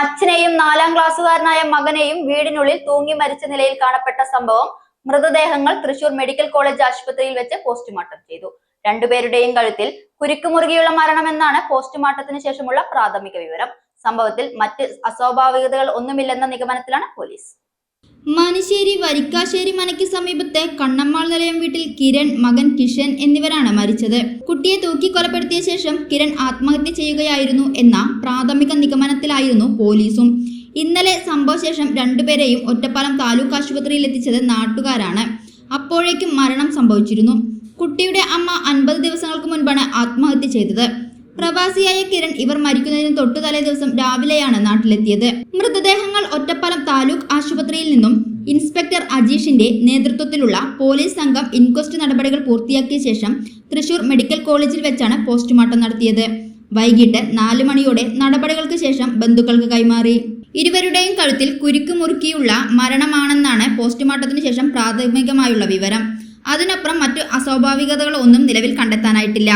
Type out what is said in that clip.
അച്ഛനെയും നാലാം ക്ലാസ്സുകാരനായ മകനെയും വീടിനുള്ളിൽ തൂങ്ങി മരിച്ച നിലയിൽ കാണപ്പെട്ട സംഭവം മൃതദേഹങ്ങൾ തൃശൂർ മെഡിക്കൽ കോളേജ് ആശുപത്രിയിൽ വെച്ച് പോസ്റ്റ്മോർട്ടം ചെയ്തു. രണ്ടുപേരുടെയും കഴുത്തിൽ കുരുക്കുമുറുകിയുള്ള മരണമെന്നാണ് പോസ്റ്റ്മോർട്ടത്തിന് ശേഷമുള്ള പ്രാഥമിക വിവരം. സംഭവത്തിൽ മറ്റ് അസ്വാഭാവികതകൾ ഒന്നുമില്ലെന്ന നിഗമനത്തിലാണ് പോലീസ്. മാനിശ്ശേരി വരിക്കാശ്ശേരി മനയ്ക്ക് സമീപത്തെ കണ്ണമ്മാൾ നിലയം വീട്ടിൽ കിരൺ മകൻ കിഷൻ എന്നിവരാണ് മരിച്ചത്. കുട്ടിയെ തൂക്കി കൊലപ്പെടുത്തിയ ശേഷം കിരൺ ആത്മഹത്യ ചെയ്യുകയായിരുന്നു എന്ന പ്രാഥമിക നിഗമനത്തിലായിരുന്നു പോലീസും. ഇന്നലെ സംഭവശേഷം രണ്ടുപേരെയും ഒറ്റപ്പാലം താലൂക്ക് ആശുപത്രിയിൽ എത്തിച്ചത് നാട്ടുകാരാണ്. അപ്പോഴേക്കും മരണം സംഭവിച്ചിരുന്നു. കുട്ടിയുടെ അമ്മ അൻപത് ദിവസങ്ങൾക്ക് മുൻപാണ് ആത്മഹത്യ ചെയ്തത്. പ്രവാസിയായ കിരൺ ഇവർ മരിക്കുന്നതിന് തൊട്ടു തലേ ദിവസം രാവിലെയാണ് നാട്ടിലെത്തിയത്. മൃതദേഹങ്ങൾ ഒറ്റപ്പാലം താലൂക്ക് ആശുപത്രിയിൽ നിന്നും ഇൻസ്പെക്ടർ അജീഷിന്റെ നേതൃത്വത്തിലുള്ള പോലീസ് സംഘം ഇൻക്വസ്റ്റ് നടപടികൾ പൂർത്തിയാക്കിയ ശേഷം തൃശൂർ മെഡിക്കൽ കോളേജിൽ വെച്ചാണ് പോസ്റ്റ്മോർട്ടം നടത്തിയത്. വൈകിട്ട് നാല് മണിയോടെ നടപടികൾക്ക് ശേഷം ബന്ധുക്കൾക്ക് കൈമാറി. ഇരുവരുടെയും കഴുത്തിൽ കുരുക്ക് മുറുക്കിയുള്ള മരണമാണെന്നാണ് പോസ്റ്റ്മോർട്ടത്തിന് ശേഷം പ്രാഥമികമായുള്ള വിവരം. അതിനപ്പുറം മറ്റു അസ്വാഭാവികതകളൊന്നും നിലവിൽ കണ്ടെത്താനായിട്ടില്ല.